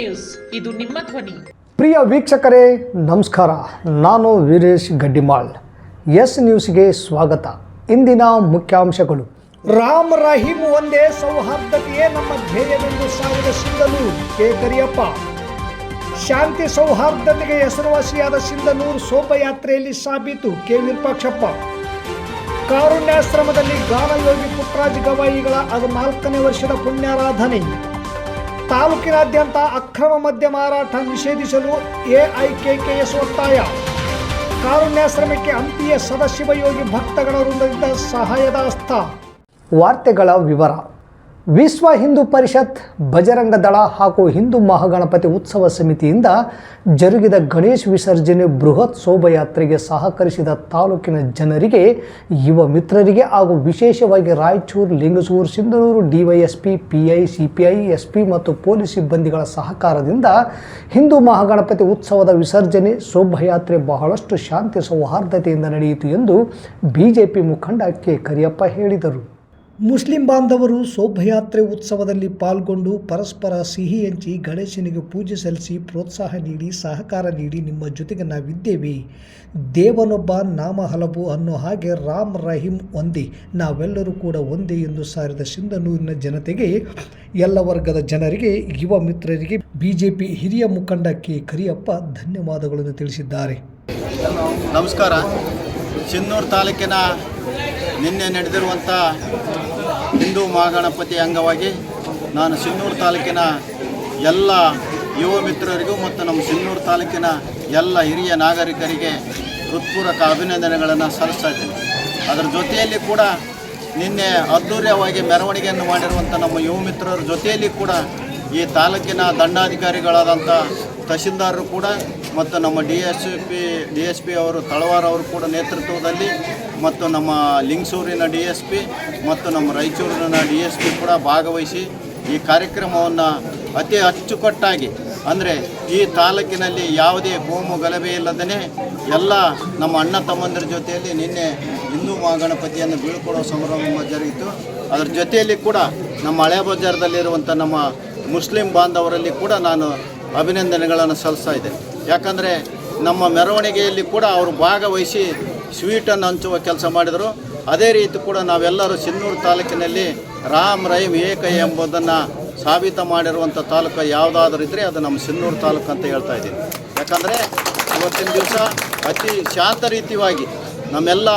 News. ಇದು ನಿಮ್ಮ ಧ್ವನಿ. ಪ್ರಿಯ ವೀಕ್ಷಕರೇ, ನಮಸ್ಕಾರ. ನಾನು ವೀರೇಶ್ ಗಡ್ಡಿಮಾಳ್. ಎಸ್ ನ್ಯೂಸ್ಗೆ ಸ್ವಾಗತ. ಇಂದಿನ ಮುಖ್ಯಾಂಶಗಳು. ರಾಮ್ ರಹೀಂ ಒಂದೇ ಸೌಹಾರ್ದತೆಯೇ ನಮ್ಮ ಧ್ಯೇಯವೆಂದು ಸಾವಿರ ಕೆ ಕರಿಯಪ್ಪ. ಶಾಂತಿ ಸೌಹಾರ್ದತೆಗೆ ಹೆಸರುವಾಸಿಯಾದ ಸಿಂಧನೂರು ಶೋಭಯಾತ್ರೆಯಲ್ಲಿ ಸಾಬೀತು ಕೆ ವಿರೂಪಾಕ್ಷಪ್ಪ. ಕಾರುಣ್ಯಾಶ್ರಮದಲ್ಲಿ ಗಾನಯೋಗಿ ಪುಟ್ರಾಜ್ ಗವಾಯಿಗಳ ಅದು ನಾಲ್ಕನೇ ವರ್ಷದ ಪುಣ್ಯಾರಾಧನೆ. ತಾಲೂಕಿನಾದ್ಯಂತ ಅಕ್ರಮ ಮದ್ಯ ಮಾರಾಟ ನಿಷೇಧಿಸಲು ಎಐಕೆಕೆಎಸ್ ಒತ್ತಾಯ. ಕಾರುಣ್ಯಾಶ್ರಮಕ್ಕೆ ಹಂಪಿಯ ಸದಾಶಿವಯೋಗಿ ಭಕ್ತಗಣ ವೃಂದದಿಂದ ಸಹಾಯದ ಹಸ್ತ. ವಾರ್ತೆಗಳ ವಿವರ. ವಿಶ್ವ ಹಿಂದೂ ಪರಿಷತ್, ಬಜರಂಗ ದಳ ಹಾಗೂ ಹಿಂದೂ ಮಹಾಗಣಪತಿ ಉತ್ಸವ ಸಮಿತಿಯಿಂದ ಜರುಗಿದ ಗಣೇಶ್ ವಿಸರ್ಜನೆ ಬೃಹತ್ ಶೋಭಾಯಾತ್ರೆಗೆ ಸಹಕರಿಸಿದ ತಾಲೂಕಿನ ಜನರಿಗೆ, ಯುವ ಮಿತ್ರರಿಗೆ ಹಾಗೂ ವಿಶೇಷವಾಗಿ Raichur, Lingasugur, Sindhanur, DYSP, PI, CPI, SP ಮತ್ತು ಪೊಲೀಸ್ ಸಿಬ್ಬಂದಿಗಳ ಸಹಕಾರದಿಂದ ಹಿಂದೂ ಮಹಾಗಣಪತಿ ಉತ್ಸವದ ವಿಸರ್ಜನೆ ಶೋಭಾಯಾತ್ರೆ ಬಹಳಷ್ಟು ಶಾಂತಿ ಸೌಹಾರ್ದತೆಯಿಂದ ನಡೆಯಿತು ಎಂದು ಬಿಜೆಪಿ ಮುಖಂಡ ಕೆ ಕರಿಯಪ್ಪ ಹೇಳಿದರು. ಮುಸ್ಲಿಂ ಬಾಂಧವರು ಶೋಭಯಾತ್ರೆ ಉತ್ಸವದಲ್ಲಿ ಪಾಲ್ಗೊಂಡು ಪರಸ್ಪರ ಸಿಹಿ ಹಂಚಿ ಗಣೇಶನಿಗೆ ಪೂಜೆ ಸಲ್ಲಿಸಿ ಪ್ರೋತ್ಸಾಹ ನೀಡಿ ಸಹಕಾರ ನೀಡಿ ನಿಮ್ಮ ಜೊತೆಗೆ ನಾವಿದ್ದೇವೆ. ದೇವನೊಬ್ಬ ನಾಮ ಹಲವು ಅನ್ನೋ ಹಾಗೆ ರಾಮ್ ರಹೀಂ ಒಂದೇ. ನಾವೆಲ್ಲರೂ ಕೂಡ ಒಂದೇ ಎಂದು ಸಾರಿದ ಸಿಂಧನೂರಿನ ಜನತೆಗೆ, ಎಲ್ಲ ವರ್ಗದ ಜನರಿಗೆ, ಯುವ ಮಿತ್ರರಿಗೆ ಬಿಜೆಪಿ ಹಿರಿಯ ಮುಖಂಡ ಕೆ. ಕರಿಯಪ್ಪ ಧನ್ಯವಾದಗಳನ್ನು ತಿಳಿಸಿದ್ದಾರೆ. ನಮಸ್ಕಾರ. ತಾಲೂಕಿನ ನಿನ್ನೆ ನಡೆದಿರುವಂಥ ಹಿಂದೂ ಮಹಾಗಣಪತಿ ಅಂಗವಾಗಿ ನಾನು ಸಿನ್ನೂರು ತಾಲೂಕಿನ ಎಲ್ಲ ಯುವ ಮಿತ್ರರಿಗೂ ಮತ್ತು ನಮ್ಮ ಸಿನ್ನೂರು ತಾಲೂಕಿನ ಎಲ್ಲ ಹಿರಿಯ ನಾಗರಿಕರಿಗೆ ಹೃತ್ಪೂರ್ವಕ ಅಭಿನಂದನೆಗಳನ್ನು ಸಲ್ಲಿಸ್ತಾ ಇದ್ದೀನಿ. ಅದರ ಜೊತೆಯಲ್ಲಿ ಕೂಡ ನಿನ್ನೆ ಅದ್ಧೂರ್ಯವಾಗಿ ಮೆರವಣಿಗೆಯನ್ನು ಮಾಡಿರುವಂಥ ನಮ್ಮ ಯುವ ಮಿತ್ರರ ಜೊತೆಯಲ್ಲಿ ಕೂಡ ಈ ತಾಲೂಕಿನ ದಂಡಾಧಿಕಾರಿಗಳಾದಂಥ ತಹಶೀಲ್ದಾರರು ಕೂಡ ಮತ್ತು ನಮ್ಮ D S P D S P ಅವರು, ತಳವಾರ ಅವರು ಕೂಡ ನೇತೃತ್ವದಲ್ಲಿ ಮತ್ತು ನಮ್ಮ ಲಿಂಗಸೂರಿನ ಡಿ ಎಸ್ ಪಿ ಮತ್ತು ನಮ್ಮ ರಾಯಚೂರಿನ ಡಿ ಎಸ್ ಪಿ ಕೂಡ ಭಾಗವಹಿಸಿ ಈ ಕಾರ್ಯಕ್ರಮವನ್ನು ಅತಿ ಅಚ್ಚುಕಟ್ಟಾಗಿ, ಅಂದರೆ ಈ ತಾಲೂಕಿನಲ್ಲಿ ಯಾವುದೇ ಕೋಮು ಗಲಭೆ ಇಲ್ಲದೇ ಎಲ್ಲ ನಮ್ಮ ಅಣ್ಣ ತಮ್ಮಂದಿರ ಜೊತೆಯಲ್ಲಿ ನಿನ್ನೆ ಹಿಂದೂ ಮಹಾಗಣಪತಿಯನ್ನು ಬೀಳ್ಕೊಡೋ ಸಂಭ್ರಮ ಜರುಗಿತು. ಅದರ ಜೊತೆಯಲ್ಲಿ ಕೂಡ ನಮ್ಮ ಹಳೆ ಬಜಾರದಲ್ಲಿರುವಂಥ ನಮ್ಮ ಮುಸ್ಲಿಂ ಬಾಂಧವರಲ್ಲಿ ಕೂಡ ನಾನು ಅಭಿನಂದನೆಗಳನ್ನು ಸಲ್ಲಿಸ್ತಾ ಇದೆ. ಯಾಕಂದರೆ ನಮ್ಮ ಮೆರವಣಿಗೆಯಲ್ಲಿ ಕೂಡ ಅವರು ಭಾಗವಹಿಸಿ ಸ್ವೀಟನ್ನು ಹಂಚುವ ಕೆಲಸ ಮಾಡಿದರು. ಅದೇ ರೀತಿ ಕೂಡ ನಾವೆಲ್ಲರೂ ಸಿನ್ನೂರು ತಾಲೂಕಿನಲ್ಲಿ ರಾಮ್ ರೈಮ್ ಏಕ ಎಂಬುದನ್ನು ಸಾಬೀತು ಮಾಡಿರುವಂಥ ತಾಲೂಕು ಯಾವುದಾದ್ರೂ ಇದ್ದರೆ ಅದು ನಮ್ಮ ಸಿನ್ನೂರು ತಾಲೂಕು ಅಂತ ಹೇಳ್ತಾ ಇದ್ದೀನಿ. ಯಾಕಂದರೆ ಇವತ್ತಿನ ದಿವಸ ಅತಿ ಶಾಂತ ರೀತಿಯಾಗಿ ನಮ್ಮೆಲ್ಲ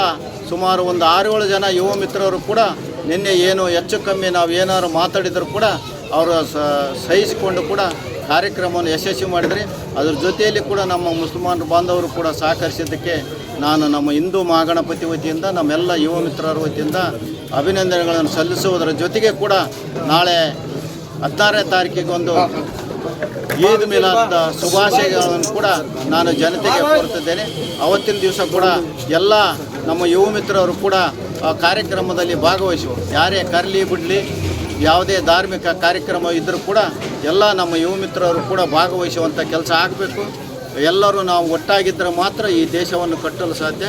ಸುಮಾರು ಒಂದು ಆರು ಏಳು ಜನ ಯುವ ಮಿತ್ರರು ಕೂಡ ನಿನ್ನೆ ಏನು ಹೆಚ್ಚು ಕಮ್ಮಿ ನಾವು ಏನಾದ್ರು ಮಾತಾಡಿದರೂ ಕೂಡ ಅವರು ಸಹಿಸಿಕೊಂಡು ಕೂಡ ಕಾರ್ಯಕ್ರಮವನ್ನು ಯಶಸ್ವಿ ಮಾಡಿದರೆ ಅದರ ಜೊತೆಯಲ್ಲಿ ಕೂಡ ನಮ್ಮ ಮುಸಲ್ಮಾನ ಬಾಂಧವರು ಕೂಡ ಸಹಕರಿಸಿದ್ದಕ್ಕೆ ನಾನು ನಮ್ಮ ಹಿಂದೂ ಮಹಾಗಣಪತಿ ವತಿಯಿಂದ ನಮ್ಮೆಲ್ಲ ಯುವ ಮಿತ್ರರ ವತಿಯಿಂದ ಅಭಿನಂದನೆಗಳನ್ನು ಸಲ್ಲಿಸುವುದರ ಜೊತೆಗೆ ಕೂಡ ನಾಳೆ ಹದಿನಾರನೇ ತಾರೀಕಿಗೆ ಒಂದು ಈದ್ ಮಿಲಾದ್ ಶುಭಾಶಯಗಳನ್ನು ಕೂಡ ನಾನು ಜನತೆಗೆ ಕೋರುತ್ತಿದ್ದೇನೆ. ಅವತ್ತಿನ ದಿವಸ ಕೂಡ ಎಲ್ಲ ನಮ್ಮ ಯುವ ಮಿತ್ರರು ಕೂಡ ಕಾರ್ಯಕ್ರಮದಲ್ಲಿ ಭಾಗವಹಿಸುವ ಯಾರೇ ಕರಲಿ ಬಿಡಲಿ ಯಾವುದೇ ಧಾರ್ಮಿಕ ಕಾರ್ಯಕ್ರಮ ಇದ್ದರೂ ಕೂಡ ಎಲ್ಲ ನಮ್ಮ ಯುವ ಮಿತ್ರರು ಕೂಡ ಭಾಗವಹಿಸುವಂಥ ಕೆಲಸ ಆಗಬೇಕು. ಎಲ್ಲರೂ ನಾವು ಒಟ್ಟಾಗಿದ್ದರೆ ಮಾತ್ರ ಈ ದೇಶವನ್ನು ಕಟ್ಟಲು ಸಾಧ್ಯ.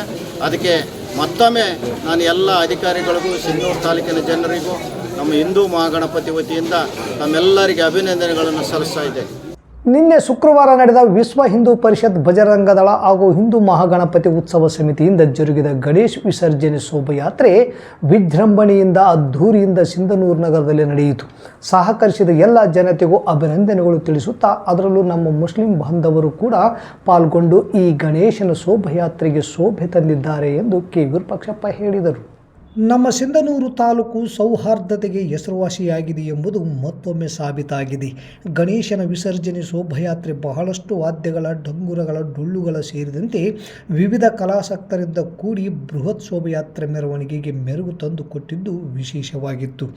ಅದಕ್ಕೆ ಮತ್ತೊಮ್ಮೆ ನಾನು ಎಲ್ಲ ಅಧಿಕಾರಿಗಳಿಗೂ ಸಿಂಗೂರು ತಾಲೂಕಿನ ಜನರಿಗೂ, ನಮ್ಮ ಹಿಂದೂ ಮಹಾಗಣಪತಿ ವತಿಯಿಂದ ನಮ್ಮೆಲ್ಲರಿಗೆ ಅಭಿನಂದನೆಗಳನ್ನು ಸಲ್ಲಿಸ್ತಾ ಇದ್ದೇನೆ. ನಿನ್ನೆ ಶುಕ್ರವಾರ ನಡೆದ ವಿಶ್ವ ಹಿಂದೂ ಪರಿಷತ್ ಬಜರಂಗ ದಳ ಹಾಗೂ ಹಿಂದೂ ಮಹಾಗಣಪತಿ ಉತ್ಸವ ಸಮಿತಿಯಿಂದ ಜರುಗಿದ ಗಣೇಶ್ ವಿಸರ್ಜನೆ ಶೋಭಯಾತ್ರೆ ವಿಜೃಂಭಣೆಯಿಂದ ಅದ್ಧೂರಿಯಿಂದ ಸಿಂಧನೂರು ನಗರದಲ್ಲಿ ನಡೆಯಿತು. ಸಹಕರಿಸಿದ ಎಲ್ಲ ಜನತೆಗೂ ಅಭಿನಂದನೆಗಳು ತಿಳಿಸುತ್ತಾ ಅದರಲ್ಲೂ ನಮ್ಮ ಮುಸ್ಲಿಂ ಬಾಂಧವರು ಕೂಡ ಪಾಲ್ಗೊಂಡು ಈ ಗಣೇಶನ ಶೋಭಯಾತ್ರೆಗೆ ಶೋಭೆ ತಂದಿದ್ದಾರೆ ಎಂದು ಕೆ ವಿರೂಪಾಕ್ಷಪ್ಪ ಹೇಳಿದರು. ನಮ್ಮ ಸಿಂಧನೂರು ತಾಲೂಕು ಸೌಹಾರ್ದತೆಗೆ ಹೆಸರುವಾಸಿಯಾಗಿದೆ ಎಂಬುದು ಮತ್ತೊಮ್ಮೆ ಸಾಬೀತಾಗಿದೆ. ಗಣೇಶನ ವಿಸರ್ಜನೆ ಶೋಭಾಯಾತ್ರೆ ಬಹಳಷ್ಟು ವಾದ್ಯಗಳ, ಡಂಗುರಗಳ, ಡೊಳ್ಳುಗಳ ಸೇರಿದಂತೆ ವಿವಿಧ ಕಲಾಸಕ್ತರಿಂದ ಕೂಡಿ ಬೃಹತ್ ಶೋಭಾಯಾತ್ರೆ ಮೆರವಣಿಗೆಗೆ ಮೆರುಗು ತಂದು ಕೊಟ್ಟಿದ್ದು ವಿಶೇಷವಾಗಿತ್ತು.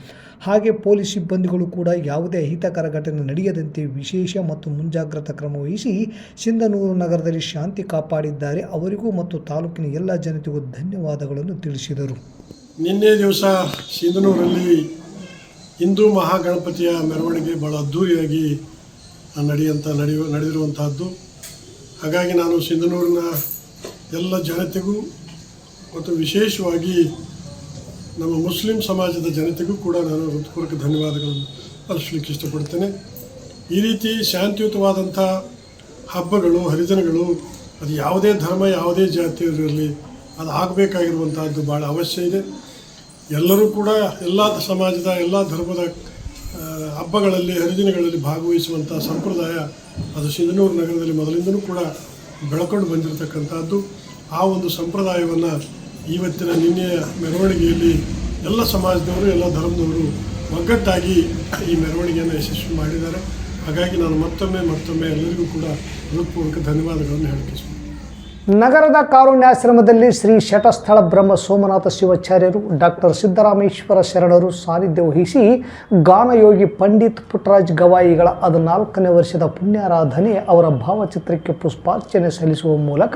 ಹಾಗೆ ಪೊಲೀಸ್ ಸಿಬ್ಬಂದಿಗಳು ಕೂಡ ಯಾವುದೇ ಅಹಿತಕರ ಘಟನೆ ನಡೆಯದಂತೆ ವಿಶೇಷ ಮತ್ತು ಮುಂಜಾಗ್ರತಾ ಕ್ರಮ ವಹಿಸಿ ಸಿಂಧನೂರು ನಗರದಲ್ಲಿ ಶಾಂತಿ ಕಾಪಾಡಿದ್ದಾರೆ. ಅವರಿಗೂ ಮತ್ತು ತಾಲೂಕಿನ ಎಲ್ಲ ಜನತೆಗೂ ಧನ್ಯವಾದಗಳನ್ನು ತಿಳಿಸಿದರು. ನಿನ್ನೆ ದಿವಸ ಸಿಂಧನೂರಲ್ಲಿ ಹಿಂದೂ ಮಹಾಗಣಪತಿಯ ಮೆರವಣಿಗೆ ಭಾಳ ಅದ್ಧೂರಿಯಾಗಿ ನಡೆಯುವಂಥ ನಡೆಯುವ ನಡೆದಿರುವಂತಹದ್ದು. ಹಾಗಾಗಿ ನಾನು ಸಿಂಧನೂರಿನ ಎಲ್ಲ ಜನತೆಗೂ ಮತ್ತು ವಿಶೇಷವಾಗಿ ನಮ್ಮ ಮುಸ್ಲಿಂ ಸಮಾಜದ ಜನತೆಗೂ ಕೂಡ ನಾನು ಹೃತ್ಪೂರ್ವಕ ಧನ್ಯವಾದಗಳನ್ನು ಅರ್ಪಿಸಲಿಕ್ಕೆ ಇಷ್ಟಪಡ್ತೇನೆ ಈ ರೀತಿ ಶಾಂತಿಯುತವಾದಂಥ ಹಬ್ಬಗಳು ಹರಿಜನಗಳು ಅದು ಯಾವುದೇ ಧರ್ಮ, ಯಾವುದೇ ಇರಲಿ ಅದು ಆಗಬೇಕಾಗಿರುವಂಥದ್ದು ಭಾಳ ಅವಶ್ಯ ಇದೆ. ಎಲ್ಲರೂ ಕೂಡ ಎಲ್ಲ ಸಮಾಜದ, ಎಲ್ಲ ಧರ್ಮದ ಹಬ್ಬಗಳಲ್ಲಿ, ಹರಿದಿನಗಳಲ್ಲಿ ಭಾಗವಹಿಸುವಂಥ ಸಂಪ್ರದಾಯ ಅದು ಸಿಂಧನೂರು ನಗರದಲ್ಲಿ ಮೊದಲಿಂದಲೂ ಕೂಡ ಬೆಳ್ಕೊಂಡು ಬಂದಿರತಕ್ಕಂಥದ್ದು ಆ ಒಂದು ಸಂಪ್ರದಾಯವನ್ನು ಇವತ್ತಿನ ನಿನ್ನೆಯ ಮೆರವಣಿಗೆಯಲ್ಲಿ ಎಲ್ಲ ಸಮಾಜದವರು, ಎಲ್ಲ ಧರ್ಮದವರು ಒಗ್ಗಟ್ಟಾಗಿ ಈ ಮೆರವಣಿಗೆಯನ್ನು ಯಶಸ್ವಿ ಮಾಡಿದ್ದಾರೆ. ಹಾಗಾಗಿ ನಾನು ಮತ್ತೊಮ್ಮೆ ಮತ್ತೊಮ್ಮೆ ಎಲ್ಲರಿಗೂ ಕೂಡ ಹೃತ್ಪೂರ್ವಕ ಧನ್ಯವಾದಗಳನ್ನು ಹೇಳಕ್ಕೆ ನಗರದ ಕಾರುಣ್ಯಾಶ್ರಮದಲ್ಲಿ ಶ್ರೀ ಶಟಸ್ಥಳ ಬ್ರಹ್ಮ ಸೋಮನಾಥ ಶಿವಾಚಾರ್ಯರು ಡಾಕ್ಟರ್ ಸಿದ್ದರಾಮೇಶ್ವರ ಶರಣರು ಸಾನ್ನಿಧ್ಯ ವಹಿಸಿ ಗಾನಯೋಗಿ ಪಂಡಿತ್ ಪುಟ್ಟರಾಜ್ ಗವಾಯಿಗಳ ಹದಿನಾಲ್ಕನೇ ವರ್ಷದ ಪುಣ್ಯಾರಾಧನೆ ಅವರ ಭಾವಚಿತ್ರಕ್ಕೆ ಪುಷ್ಪಾರ್ಚನೆ ಸಲ್ಲಿಸುವ ಮೂಲಕ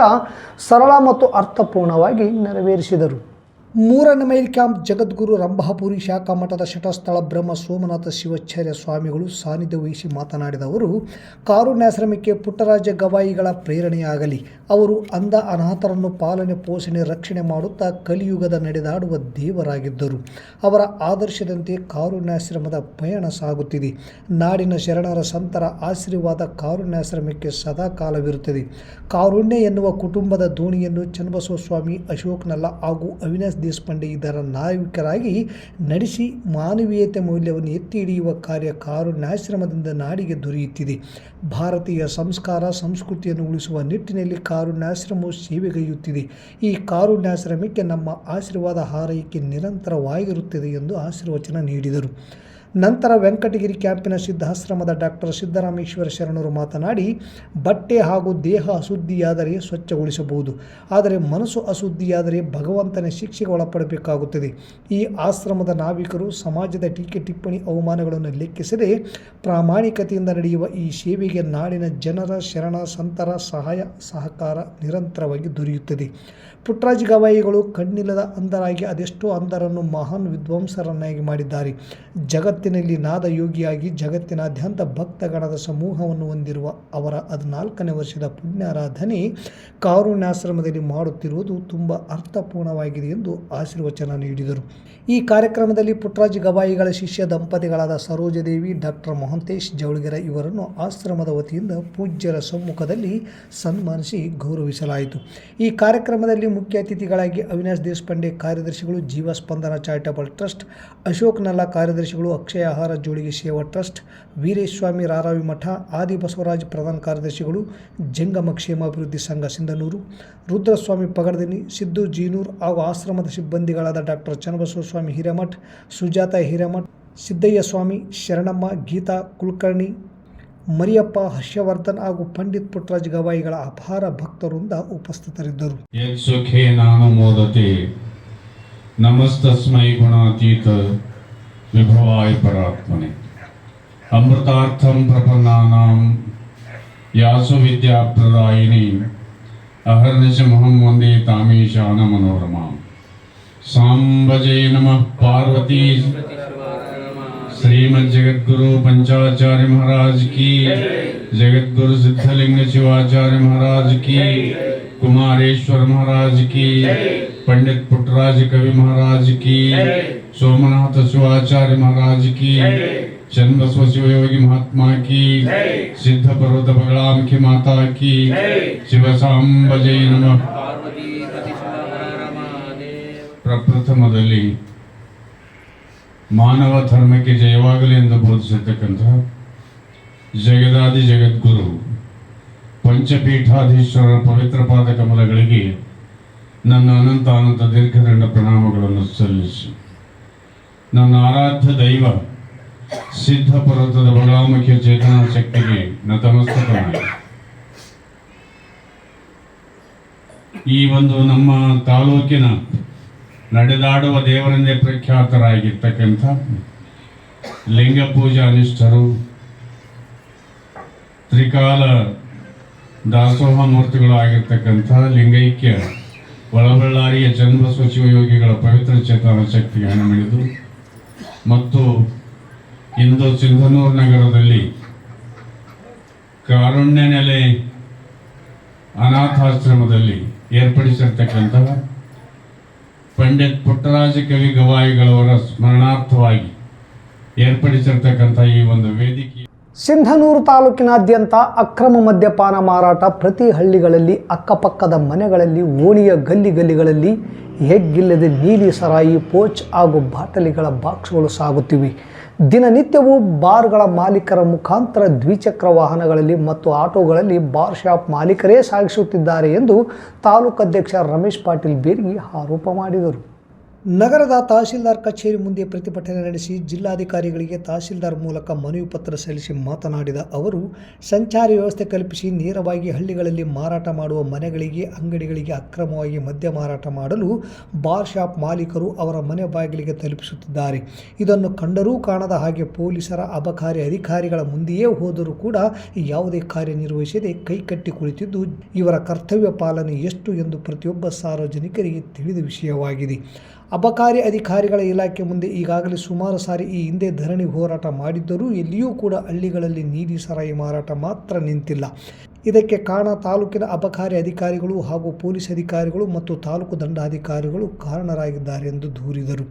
ಸರಳ ಮತ್ತು ಅರ್ಥಪೂರ್ಣವಾಗಿ ನೆರವೇರಿಸಿದರು. ಮೂರನೇ ಮೈಲ್ ಕ್ಯಾಂಪ್ ಜಗದ್ಗುರು ರಂಭಾಪುರಿ ಶಾಖಾ ಮಠದ ಶಟಸ್ಥಳ ಬ್ರಹ್ಮ ಸೋಮನಾಥ ಶಿವಾಚಾರ್ಯ ಸ್ವಾಮಿಗಳು ಸಾನ್ನಿಧ್ಯ ವಹಿಸಿ ಮಾತನಾಡಿದ ಅವರು, ಕಾರುಣ್ಯಾಶ್ರಮಕ್ಕೆ ಪುಟ್ಟರಾಜ ಗವಾಯಿಗಳ ಪ್ರೇರಣೆಯಾಗಲಿ. ಅವರು ಅಂಧ ಅನಾಥರನ್ನು ಪಾಲನೆ ಪೋಷಣೆ ರಕ್ಷಣೆ ಮಾಡುತ್ತಾ ಕಲಿಯುಗದ ನಡೆದಾಡುವ ದೇವರಾಗಿದ್ದರು. ಅವರ ಆದರ್ಶದಂತೆ ಕಾರುಣ್ಯಾಶ್ರಮದ ಪಯಣ ಸಾಗುತ್ತಿದೆ. ನಾಡಿನ ಶರಣರ ಸಂತರ ಆಶೀರ್ವಾದ ಕಾರುಣ್ಯಾಶ್ರಮಕ್ಕೆ ಸದಾ ಕಾಲವಿರುತ್ತದೆ. ಕಾರುಣ್ಯ ಎನ್ನುವ ಕುಟುಂಬದ ದೋಣಿಯನ್ನು ಚನ್ನಬಸವ ಸ್ವಾಮಿ ಅಶೋಕ್ ನಲ್ಲ ಹಾಗೂ ಅವಿನಾಶ್ ದೇಶಪಾಂಡೆ ಇದರ ನಾಯಕರಾಗಿ ನಡೆಸಿ ಮಾನವೀಯತೆ ಮೌಲ್ಯವನ್ನು ಎತ್ತಿ ಹಿಡಿಯುವ ಕಾರ್ಯ ಕಾರುಣ್ಯಾಶ್ರಮದಿಂದ ನಾಡಿಗೆ ದೊರೆಯುತ್ತಿದೆ. ಭಾರತೀಯ ಸಂಸ್ಕಾರ, ಸಂಸ್ಕೃತಿಯನ್ನು ಉಳಿಸುವ ನಿಟ್ಟಿನಲ್ಲಿ ಕಾರುಣ್ಯಾಶ್ರಮವು ಸೇವೆಗೈಯುತ್ತಿದೆ ಈ ಕಾರುಣ್ಯಾಶ್ರಮಕ್ಕೆ ನಮ್ಮ ಆಶೀರ್ವಾದ ಹಾರೈಕೆ ನಿರಂತರವಾಗಿರುತ್ತದೆ ಎಂದು ಆಶೀರ್ವಚನ ನೀಡಿದರು. ನಂತರ ವೆಂಕಟಗಿರಿ ಕ್ಯಾಂಪಿನ ಸಿದ್ಧಾಶ್ರಮದ ಡಾಕ್ಟರ್ ಸಿದ್ದರಾಮೇಶ್ವರ ಶರಣರು ಮಾತನಾಡಿ, ಬಟ್ಟೆ ಹಾಗೂ ದೇಹ ಅಶುದ್ಧಿಯಾದರೆ ಸ್ವಚ್ಛಗೊಳಿಸಬಹುದು, ಆದರೆ ಮನಸ್ಸು ಅಶುದ್ಧಿಯಾದರೆ ಭಗವಂತನ ಶಿಕ್ಷೆಗೆ ಒಳಪಡಬೇಕಾಗುತ್ತದೆ. ಈ ಆಶ್ರಮದ ನಾವಿಕರು ಸಮಾಜದ ಟೀಕೆ ಟಿಪ್ಪಣಿ ಅವಮಾನಗಳನ್ನು ಲೆಕ್ಕಿಸದೆ ಪ್ರಾಮಾಣಿಕತೆಯಿಂದ ನಡೆಯುವ ಈ ಸೇವೆಗೆ ನಾಡಿನ ಜನರ ಶರಣ, ಸಂತರ, ಸಹಾಯ, ಸಹಕಾರ ನಿರಂತರವಾಗಿ ದೊರೆಯುತ್ತದೆ. ಪುಟ್ಟರಾಜ ಗವಾಯಿಗಳು ಕಣ್ಣಿಲ್ಲದ ಅಂಧರಾಗಿ ಅದೆಷ್ಟೋ ಅಂಧರನ್ನು ಮಹಾನ್ ವಿದ್ವಾಂಸರನ್ನಾಗಿ ಮಾಡಿದ್ದಾರೆ. ಜಗತ್ತಿನಲ್ಲಿ ನಾದ ಯೋಗಿಯಾಗಿ ಜಗತ್ತಿನಾದ್ಯಂತ ಭಕ್ತಗಣದ ಸಮೂಹವನ್ನು ಹೊಂದಿರುವ ಅವರ ಹದಿನಾಲ್ಕನೇ ವರ್ಷದ ಪುಣ್ಯಾರಾಧನೆ ಕಾರುಣ್ಯಾಶ್ರಮದಲ್ಲಿ ಮಾಡುತ್ತಿರುವುದು ತುಂಬ ಅರ್ಥಪೂರ್ಣವಾಗಿದೆ ಎಂದು ಆಶೀರ್ವಚನ ನೀಡಿದರು. ಈ ಕಾರ್ಯಕ್ರಮದಲ್ಲಿ ಪುಟ್ರಾಜ್ ಗವಾಯಿಗಳ ಶಿಷ್ಯ ದಂಪತಿಗಳಾದ ಸರೋಜದೇವಿ, ಡಾಕ್ಟರ್ ಮಹಂತೇಶ್ ಜವಳಿಗೆರ ಇವರನ್ನು ಆಶ್ರಮದ ವತಿಯಿಂದ ಪೂಜ್ಯರ ಸಮ್ಮುಖದಲ್ಲಿ ಸನ್ಮಾನಿಸಿ ಗೌರವಿಸಲಾಯಿತು. ಈ ಕಾರ್ಯಕ್ರಮದಲ್ಲಿ ಮುಖ್ಯ ಅತಿಥಿಗಳಾಗಿ ಅವಿನಾಶ್ ದೇಶಪಾಂಡೆ ಕಾರ್ಯದರ್ಶಿಗಳು, ಜೀವ ಸ್ಪಂದನ ಚಾರಿಟಬಲ್ ಟ್ರಸ್ಟ್, ಅಶೋಕ್ ನಲ್ಲ ಕಾರ್ಯದರ್ಶಿಗಳು ಅಕ್ಷಯ ಆಹಾರ ಜೋಳಿಗೆ ಸೇವಾ ಟ್ರಸ್ಟ್ ವೀರೇಶ್ವಾಮಿ ರಾರಾವಿ ಮಠ, ಆದಿ ಬಸವರಾಜ್ ಪ್ರಧಾನ ಕಾರ್ಯದರ್ಶಿಗಳು, ಜಂಗಮ ಕ್ಷೇಮಾಭಿವೃದ್ಧಿ ಸಂಘ ಸಿಂಧನೂರು, ರುದ್ರಸ್ವಾಮಿ ಪಗಡದಿನಿ, ಸಿದ್ದು ಜೀನೂರ್ ಹಾಗೂ ಆಶ್ರಮದ ಸಿಬ್ಬಂದಿಗಳಾದ ಡಾಕ್ಟರ್ ಚನ್ನಬಸವಸ್ವಾಮಿ ಹಿರೇಮಠ್, ಸುಜಾತ ಹಿರೇಮಠ್, ಸಿದ್ದಯ್ಯ ಸ್ವಾಮಿ, ಶರಣಮ್ಮ, ಗೀತಾ ಕುಲಕರ್ಣಿ, ಮರಿಯಪ್ಪ ಹರ್ಷವರ್ಧನ್ ಹಾಗೂ ಪಂಡಿತ್ ಪುಟ್ಟರಾಜ್ ಗವಾಯಿಗಳ ಅಪಾರ ಭಕ್ತರಿಂದ ಉಪಸ್ಥಿತರಿದ್ದರು. ನಮಸ್ತಸ್ಮೈ ಗುಣಾತೀತ. विभवाय परात्मने। अमृतार्थम प्रपन्नानाम यासु विद्या प्रदायिनी अहर्निश महम वंदे तामीशान मनोरमा। सांबजे नम पार्वती। श्रीमद् जगद्गुरु पंचाचार्य महाराज की जगद्गुरु सिद्धलिंग शिवाचार्य महाराज की कुमारेश्वर महाराज की पंडित पुटराज कवि महाराज की सोमनाथ शिवाचार्य महाराज की चंद्रस्व शिवयोगी महात्मा की सिद्ध पर्वत बगलाम की माता की शिव सांबजय नमः ಪ್ರಪ್ರಥಮದಲ್ಲಿ ಮಾನವ ಧರ್ಮಕ್ಕೆ ಜಯವಾಗಲಿ ಎಂದು ಬೋಧಿಸಿರ್ತಕ್ಕಂತಹ ಜಗದಾದಿ ಜಗದ್ಗುರು ಪಂಚಪೀಠಾಧೀಶ್ವರರ ಪವಿತ್ರ ಪಾದ ಕಮಲಗಳಿಗೆ ನನ್ನ ಅನಂತ ಅನಂತ ದೀರ್ಘದಂಡ ಪ್ರಣಾಮಗಳನ್ನು ಸಲ್ಲಿಸಿ. ನನ್ನ ಆರಾಧ್ಯ ದೈವ, ಸಿದ್ಧ ಪರ್ವತದ ಬಲಾಮುಖ್ಯ ಚೇತನ ಶಕ್ತಿಗೆ ನತಮಸ್ತಕನಾಗಿ. ಈ ಒಂದು ನಮ್ಮ ತಾಲೂಕಿನ ನಡೆದಾಡುವ ದೇವರೆಂದೇ ಪ್ರಖ್ಯಾತರಾಗಿರ್ತಕ್ಕಂಥ ಲಿಂಗ ಪೂಜಾ ನಿಷ್ಠರು ತ್ರಿಕಾಲ ದಾಸೋಹ ಮೂರ್ತಿಗಳು ಆಗಿರ್ತಕ್ಕಂಥ ಲಿಂಗೈಕ್ಯ, ಒಳಬಳ್ಳಾರಿಯ ಜನ್ಮಸೂಚಿವ ಯೋಗಿಗಳ ಪವಿತ್ರ ಚೇತನ ಶಕ್ತಿಗೆ ಹಣಮಿಡಿದು ಮತ್ತು ಇಂದು ಸಿಂಧನೂರು ನಗರದಲ್ಲಿ ಕಾರುಣ್ಯ ನೆಲೆ ಅನಾಥಾಶ್ರಮದಲ್ಲಿ ಏರ್ಪಡಿಸಿರ್ತಕ್ಕಂತಹ ಪಂಡಿತ್ ಪುಟ್ಟರಾಜ ಕವಿ ಗವಾಯಿಗಳವರ ಸ್ಮರಣಾರ್ಥವಾಗಿ ಏರ್ಪಡಿಸಿರ್ತಕ್ಕಂಥ ಈ ಒಂದು ವೇದಿಕೆ. ಸಿಂಧನೂರು ತಾಲೂಕಿನಾದ್ಯಂತ ಅಕ್ರಮ ಮದ್ಯಪಾನ ಮಾರಾಟ ಪ್ರತಿ ಹಳ್ಳಿಗಳಲ್ಲಿ ಅಕ್ಕಪಕ್ಕದ ಮನೆಗಳಲ್ಲಿ ಓಣಿಯ ಗಲ್ಲಿ ಗಲ್ಲಿಗಳಲ್ಲಿ ಹೆಗ್ಗಿಲ್ಲದೆ ನೀಲಿ ಸರಾಯಿ, ಪೋಚ್ ಹಾಗೂ ಬಾಟಲಿಗಳ ಬಾಕ್ಸ್ಗಳು ಸಾಗುತ್ತಿವೆ. ದಿನನಿತ್ಯವೂ ಬಾರ್ಗಳ ಮಾಲೀಕರ ಮುಖಾಂತರ ದ್ವಿಚಕ್ರ ವಾಹನಗಳಲ್ಲಿ ಮತ್ತು ಆಟೋಗಳಲ್ಲಿ ಬಾರ್ ಶಾಪ್ ಮಾಲೀಕರೇ ಸಾಗಿಸುತ್ತಿದ್ದಾರೆ ಎಂದು ತಾಲೂಕು ಅಧ್ಯಕ್ಷ ರಮೇಶ್ ಪಾಟೀಲ್ ಬೇರ್ಗಿ ಆರೋಪ ಮಾಡಿದರು. ನಗರದ ತಹಶೀಲ್ದಾರ್ ಕಚೇರಿ ಮುಂದೆ ಪ್ರತಿಭಟನೆ ನಡೆಸಿ ಜಿಲ್ಲಾಧಿಕಾರಿಗಳಿಗೆ ತಹಶೀಲ್ದಾರ್ ಮೂಲಕ ಮನವಿ ಪತ್ರ ಸಲ್ಲಿಸಿ ಮಾತನಾಡಿದ ಅವರು, ಸಂಚಾರಿ ವ್ಯವಸ್ಥೆ ಕಲ್ಪಿಸಿ ನೇರವಾಗಿ ಹಳ್ಳಿಗಳಲ್ಲಿ ಮಾರಾಟ ಮಾಡುವ ಮನೆಗಳಿಗೆ, ಅಂಗಡಿಗಳಿಗೆ ಅಕ್ರಮವಾಗಿ ಮದ್ಯ ಮಾರಾಟ ಮಾಡಲು ಬಾರ್ ಶಾಪ್ ಮಾಲೀಕರು ಅವರ ಮನೆ ಬಾಗಿಲಿಗೆ ತಲುಪಿಸುತ್ತಿದ್ದಾರೆ. ಇದನ್ನು ಕಂಡರೂ ಕಾಣದ ಹಾಗೆ ಪೊಲೀಸರ ಅಬಕಾರಿ ಅಧಿಕಾರಿಗಳ ಮುಂದೆಯೇ ಹೋದರೂ ಕೂಡ ಯಾವುದೇ ಕಾರ್ಯನಿರ್ವಹಿಸದೆ ಕೈಕಟ್ಟಿ ಕುಳಿತಿದ್ದು, ಇವರ ಕರ್ತವ್ಯ ಪಾಲನೆ ಎಷ್ಟು ಎಂದು ಪ್ರತಿಯೊಬ್ಬ ಸಾರ್ವಜನಿಕರಿಗೆ ತಿಳಿದ ವಿಷಯವಾಗಿದೆ. ಅಬಕಾರಿ ಅಧಿಕಾರಿಗಳ ಇಲಾಖೆ ಮುಂದೆ ಈಗಾಗಲೇ ಸುಮಾರು ಸಾರಿ ಈ ಹಿಂದೆ ಧರಣಿ ಹೋರಾಟ ಮಾಡಿದ್ದರೂ ಎಲ್ಲಿಯೂ ಕೂಡ ಹಳ್ಳಿಗಳಲ್ಲಿ ನೀಲಿ ಸರಾಯಿ ಮಾರಾಟ ಮಾತ್ರ ನಿಂತಿಲ್ಲ. ಇದಕ್ಕೆ ಕಾರಣ ತಾಲೂಕಿನ ಅಬಕಾರಿ ಅಧಿಕಾರಿಗಳು ಹಾಗೂ ಪೊಲೀಸ್ ಅಧಿಕಾರಿಗಳು ಮತ್ತು ತಾಲೂಕು ದಂಡಾಧಿಕಾರಿಗಳು ಕಾರಣರಾಗಿದ್ದಾರೆ ಎಂದು ದೂರಿದರು.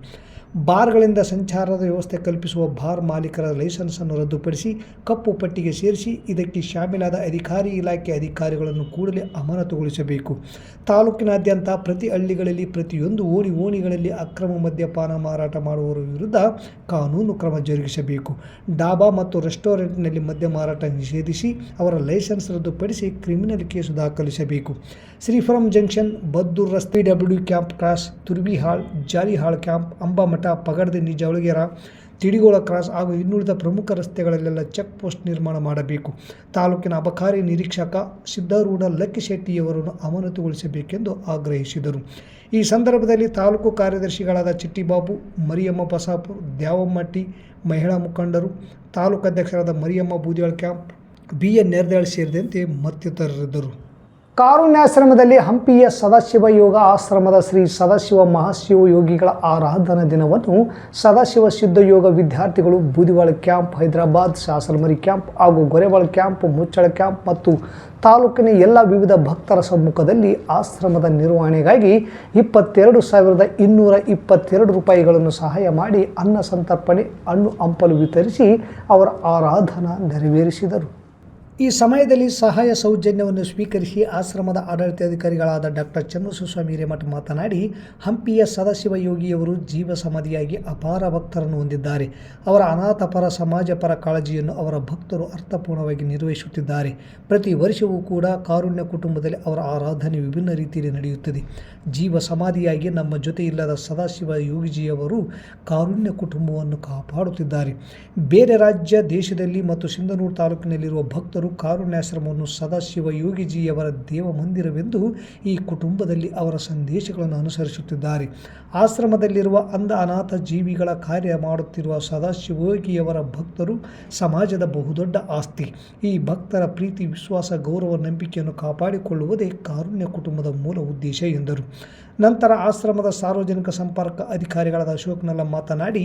ಬಾರ್ಗಳಿಂದ ಸಂಚಾರದ ವ್ಯವಸ್ಥೆ ಕಲ್ಪಿಸುವ ಬಾರ್ ಮಾಲೀಕರ ಲೈಸೆನ್ಸನ್ನು ರದ್ದುಪಡಿಸಿ, ಕಪ್ಪು ಪಟ್ಟಿಗೆ ಸೇರಿಸಿ, ಇದಕ್ಕೆ ಶಾಮೀಲಾದ ಅಧಿಕಾರಿ ಇಲಾಖೆ ಅಧಿಕಾರಿಗಳನ್ನು ಕೂಡಲೇ ಅಮಾನತುಗೊಳಿಸಬೇಕು. ತಾಲೂಕಿನಾದ್ಯಂತ ಪ್ರತಿ ಹಳ್ಳಿಗಳಲ್ಲಿ ಪ್ರತಿಯೊಂದು ಓಣಿ ಓಣಿಗಳಲ್ಲಿ ಅಕ್ರಮ ಮದ್ಯಪಾನ ಮಾರಾಟ ಮಾಡುವವರ ವಿರುದ್ಧ ಕಾನೂನು ಕ್ರಮ ಜರುಗಿಸಬೇಕು. ಡಾಬಾ ಮತ್ತು ರೆಸ್ಟೋರೆಂಟ್ನಲ್ಲಿ ಮದ್ಯ ಮಾರಾಟ ನಿಷೇಧಿಸಿ, ಅವರ ಲೈಸೆನ್ಸ್ ರದ್ದುಪಡಿಸಿ ಕ್ರಿಮಿನಲ್ ಕೇಸು ದಾಖಲಿಸಬೇಕು. ಶ್ರೀಫರಂ ಜಂಕ್ಷನ್ ಬದ್ದೂರ್ ರಸ್ತೆ W camp, cross, Turbihal Jalihal camp, Ambamath ಪಗಡದಿಂದ ಜವಳಿಗೆರ Tidigol cross ಹಾಗೂ ಇನ್ನುಳಿದ ಪ್ರಮುಖ ರಸ್ತೆಗಳಲ್ಲೆಲ್ಲ ಚೆಕ್ ಪೋಸ್ಟ್ ನಿರ್ಮಾಣ ಮಾಡಬೇಕು. ತಾಲೂಕಿನ ಅಬಕಾರಿ ನಿರೀಕ್ಷಕ ಸಿದ್ಧಾರೂಢ ಲಕ್ಕಿಶೆಟ್ಟಿಯವರನ್ನು ಅಮಾನತುಗೊಳಿಸಬೇಕೆಂದು ಆಗ್ರಹಿಸಿದರು. ಈ ಸಂದರ್ಭದಲ್ಲಿ ತಾಲೂಕು ಕಾರ್ಯದರ್ಶಿಗಳಾದ ಚಿಟ್ಟಿಬಾಬು, ಮರಿಯಮ್ಮ ಬಸಾಪುರ್ ದ್ಯಾವಮ್ಮಟ್ಟಿ ಮಹಿಳಾ ಮುಖಂಡರು, ತಾಲೂಕು ಅಧ್ಯಕ್ಷರಾದ Mariyamma Budiyal camp, B N Nerdal ಸೇರಿದಂತೆ ಮತ್ತಿತರರಿದ್ದರು. ಕಾರುಣ್ಯಾಶ್ರಮದಲ್ಲಿ ಹಂಪಿಯ ಸದಾಶಿವ ಯೋಗ ಆಶ್ರಮದ ಶ್ರೀ ಸದಾಶಿವ ಮಹಾಶಿವ ಯೋಗಿಗಳ ಆರಾಧನಾ ದಿನವನ್ನು ಸದಾಶಿವ ಸಿದ್ಧ ಯೋಗ ವಿದ್ಯಾರ್ಥಿಗಳು ಬೂದಿವಾಳ ಕ್ಯಾಂಪ್, ಹೈದರಾಬಾದ್, ಶಾಸನಮರಿ ಕ್ಯಾಂಪ್ ಹಾಗೂ ಗೊರೆವಾಳ ಕ್ಯಾಂಪ್, ಮುಚ್ಚಳ ಕ್ಯಾಂಪ್ ಮತ್ತು ತಾಲೂಕಿನ ಎಲ್ಲ ವಿವಿಧ ಭಕ್ತರ ಸಮ್ಮುಖದಲ್ಲಿ ಆಶ್ರಮದ ನಿರ್ವಹಣೆಗಾಗಿ ಇಪ್ಪತ್ತೆರಡು ಸಾವಿರದ ಇನ್ನೂರ ಇಪ್ಪತ್ತೆರಡು ರೂಪಾಯಿಗಳನ್ನು ಸಹಾಯ ಮಾಡಿ ಅನ್ನ ಸಂತರ್ಪಣೆ, ಹಣ್ಣು ಹಂಪಲು ವಿತರಿಸಿ ಅವರ ಆರಾಧನಾ ನೆರವೇರಿಸಿದರು. ಈ ಸಮಯದಲ್ಲಿ ಸಹಾಯ ಸೌಜನ್ಯವನ್ನು ಸ್ವೀಕರಿಸಿ ಆಶ್ರಮದ ಆಡಳಿತಾಧಿಕಾರಿಗಳಾದ ಡಾಕ್ಟರ್ ಚಂದ್ರಸುಸ್ವಾಮಿ ಹಿರೇಮಠ ಮಾತನಾಡಿ, ಹಂಪಿಯ ಸದಾಶಿವ ಯೋಗಿಯವರು ಜೀವ ಸಮಾಧಿಯಾಗಿ ಅಪಾರ ಭಕ್ತರನ್ನು ಹೊಂದಿದ್ದಾರೆ. ಅವರ ಅನಾಥಪರ ಸಮಾಜಪರ ಕಾಳಜಿಯನ್ನು ಅವರ ಭಕ್ತರು ಅರ್ಥಪೂರ್ಣವಾಗಿ ನಿರ್ವಹಿಸುತ್ತಿದ್ದಾರೆ. ಪ್ರತಿ ವರ್ಷವೂ ಕೂಡ ಕಾರುಣ್ಯ ಕುಟುಂಬದಲ್ಲಿ ಅವರ ಆರಾಧನೆ ವಿಭಿನ್ನ ರೀತಿಯಲ್ಲಿ ನಡೆಯುತ್ತದೆ. ಜೀವ ಸಮಾಧಿಯಾಗಿ ನಮ್ಮ ಜೊತೆ ಇಲ್ಲದ ಸದಾಶಿವ ಯೋಗಿಜಿಯವರು ಕಾರುಣ್ಯ ಕುಟುಂಬವನ್ನು ಕಾಪಾಡುತ್ತಿದ್ದಾರೆ. ಬೇರೆ ರಾಜ್ಯ, ದೇಶದಲ್ಲಿ ಮತ್ತು ಸಿಂಧನೂರು ತಾಲೂಕಿನಲ್ಲಿರುವ ಭಕ್ತರು ಕಾರುಣ್ಯಾಶ್ರಮವನ್ನು ಸದಾಶಿವ ಯೋಗಿಜಿಯವರ ದೇವ ಮಂದಿರವೆಂದು ಈ ಕುಟುಂಬದಲ್ಲಿ ಅವರ ಸಂದೇಶಗಳನ್ನು ಅನುಸರಿಸುತ್ತಿದ್ದಾರೆ. ಆಶ್ರಮದಲ್ಲಿರುವ ಅಂಧ ಅನಾಥ ಜೀವಿಗಳ ಕಾರ್ಯ ಮಾಡುತ್ತಿರುವ ಸದಾಶಿವಯೋಗಿಯವರ ಭಕ್ತರು ಸಮಾಜದ ಬಹುದೊಡ್ಡ ಆಸ್ತಿ. ಈ ಭಕ್ತರ ಪ್ರೀತಿ, ವಿಶ್ವಾಸ, ಗೌರವ, ನಂಬಿಕೆಯನ್ನು ಕಾಪಾಡಿಕೊಳ್ಳುವುದೇ ಕಾರುಣ್ಯ ಕುಟುಂಬದ ಮೂಲ ಉದ್ದೇಶ ಎಂದರು. ನಂತರ ಆಶ್ರಮದ ಸಾರ್ವಜನಿಕ ಸಂಪರ್ಕ ಅಧಿಕಾರಿಗಳಾದ ಅಶೋಕ್ನಲ್ಲ ಮಾತನಾಡಿ,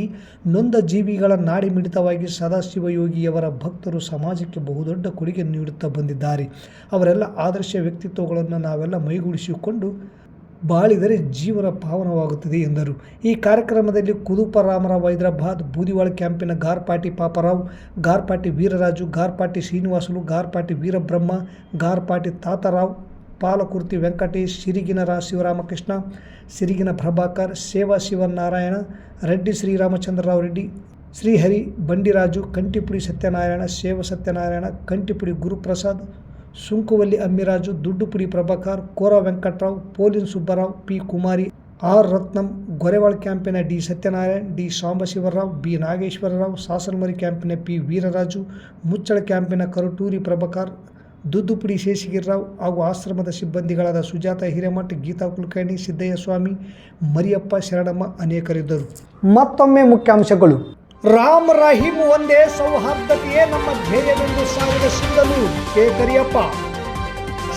ನೊಂದ ಜೀವಿಗಳ ನಾಡಿ ಮಿಡಿತವಾಗಿ ಸದಾಶಿವಯೋಗಿಯವರ ಭಕ್ತರು ಸಮಾಜಕ್ಕೆ ಬಹುದೊಡ್ಡ ಕೊಡುಗೆ ನೀಡುತ್ತಾ ಬಂದಿದ್ದಾರೆ. ಅವರೆಲ್ಲ ಆದರ್ಶ ವ್ಯಕ್ತಿತ್ವಗಳನ್ನು ನಾವೆಲ್ಲ ಮೈಗೂಡಿಸಿಕೊಂಡು ಬಾಳಿದರೆ ಜೀವನ ಪಾವನವಾಗುತ್ತದೆ ಎಂದರು. ಈ ಕಾರ್ಯಕ್ರಮದಲ್ಲಿ ಕುದುಪರಾಮರಾವ್ ಹೈದರಾಬಾದ್, ಬೂದಿವಾಳ ಕ್ಯಾಂಪಿನ ಗಾರ್ಪಾಟಿ ಪಾಪರಾವ್, ಗಾರ್ಪಾಟಿ ವೀರರಾಜು, ಗಾರ್ಪಾಟಿ ಶ್ರೀನಿವಾಸುಲು, ಗಾರ್ಪಾಟಿ ವೀರಬ್ರಹ್ಮ, ಗಾರ್ಪಾಟಿ ತಾತರಾವ್ ಪಾಲಕುರ್ತಿ ವೆಂಕಟೇಶ್ ಸಿರಿಗಿನ ರಾ ಶಿವರಾಮಕೃಷ್ಣ ಸಿರಿಗಿನ ಪ್ರಭಾಕರ್ ಸೇವಾ ಶಿವನಾರಾಯಣ ರೆಡ್ಡಿ ಶ್ರೀರಾಮಚಂದ್ರರಾವ್ ರೆಡ್ಡಿ ಶ್ರೀಹರಿ ಬಂಡಿರಾಜು ಕಂಟಿಪುಡಿ ಸತ್ಯನಾರಾಯಣ ಸೇವ ಸತ್ಯನಾರಾಯಣ ಕಂಟಿಪುಡಿ ಗುರುಪ್ರಸಾದ್ ಸುಂಕುವಲ್ಲಿ ಅಮ್ಮಿರಾಜು ದುಡ್ಡುಪುಡಿ ಪ್ರಭಾಕರ್ ಕೋರ ವೆಂಕಟರಾವ್ ಪೋಲಿನ್ ಸುಬ್ಬರಾವ್ ಪಿ ಕುಮಾರಿ ಆರ್ ರತ್ನಂ ಗೊರೆವಾಳ ಕ್ಯಾಂಪಿನ D Satyanarayan D Sambasivarao B Nageswararao Sasanamari ಕ್ಯಾಂಪಿನ P ವೀರರಾಜು ಮುಚ್ಚಳ ಕ್ಯಾಂಪಿನ ಕರಟೂರಿ ಪ್ರಭಾಕರ್ ದುದ್ದುಪುಡಿ ಶೇಷಗಿರಿರಾವ್ ಹಾಗೂ ಆಶ್ರಮದ ಸಿಬ್ಬಂದಿಗಳಾದ ಸುಜಾತ ಹಿರೇಮಠ್, ಗೀತಾ ಕುಲಕರ್ಣಿ ಸಿದ್ದಯ್ಯ ಸ್ವಾಮಿ ಮರಿಯಪ್ಪ ಶರಣಮ್ಮ ಅನೇಕರಿದ್ದರು. ಮತ್ತೊಮ್ಮೆ ಮುಖ್ಯಾಂಶಗಳು. ರಾಮ್ ರಹೀಮ್ ಒಂದೇ ಸೌಹಾರ್ದತೆಯೇ ನಮ್ಮ ಧ್ಯೇಯವೆಂದು ಸಾರಿದ ಸಿಂಧನೂರು. ಕೆ ಕರಿಯಪ್ಪ.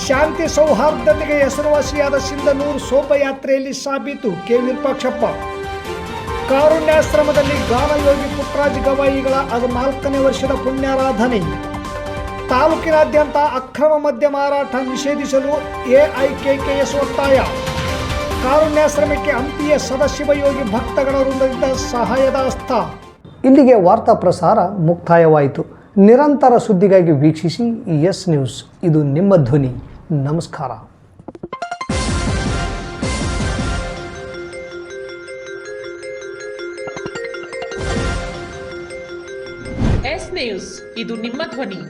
ಶಾಂತಿ ಸೌಹಾರ್ದತೆಗೆ ಹೆಸರುವಾಸಿಯಾದ ಸಿಂಧನೂರು ಶೋಭಯಾತ್ರೆಯಲ್ಲಿ ಸಾಬೀತು ಕೆ. ವಿರೂಪಾಕ್ಷಪ್ಪ. ಕಾರುಣ್ಯಾಶ್ರಮದಲ್ಲಿ ಗಾನಯೋಗಿ ಪುಟ್ರಾಜ್ ಗವಾಯಿಗಳ ಅದು ನಾಲ್ಕನೇ ವರ್ಷದ ಪುಣ್ಯಾರಾಧನೆ. ತಾಲೂಕಿನಾದ್ಯಂತ ಅಕ್ರಮ ಮದ್ಯ ಮಾರಾಟ ನಿಷೇಧಿಸಲು ಎಐಕೆಕೆಎಸ್ ಒತ್ತಾಯ. ಕಾರುಣ್ಯಾಶ್ರಮಕ್ಕೆ ಹಂಪಿಯ ಸದಾಶಿವಯೋಗಿ ಭಕ್ತಗಳ ವೃಂದದಿಂದ ಸಹಾಯದ ಹಸ್ತ. ಇಲ್ಲಿಗೆ ವಾರ್ತಾ ಪ್ರಸಾರ ಮುಕ್ತಾಯವಾಯಿತು. ನಿರಂತರ ಸುದ್ದಿಗಾಗಿ ವೀಕ್ಷಿಸಿ ಎಸ್ ನ್ಯೂಸ್. ಇದು ನಿಮ್ಮ ಧ್ವನಿ. ನಮಸ್ಕಾರ. S news. ಇದು ನಿಮ್ಮ ಧ್ವನಿ.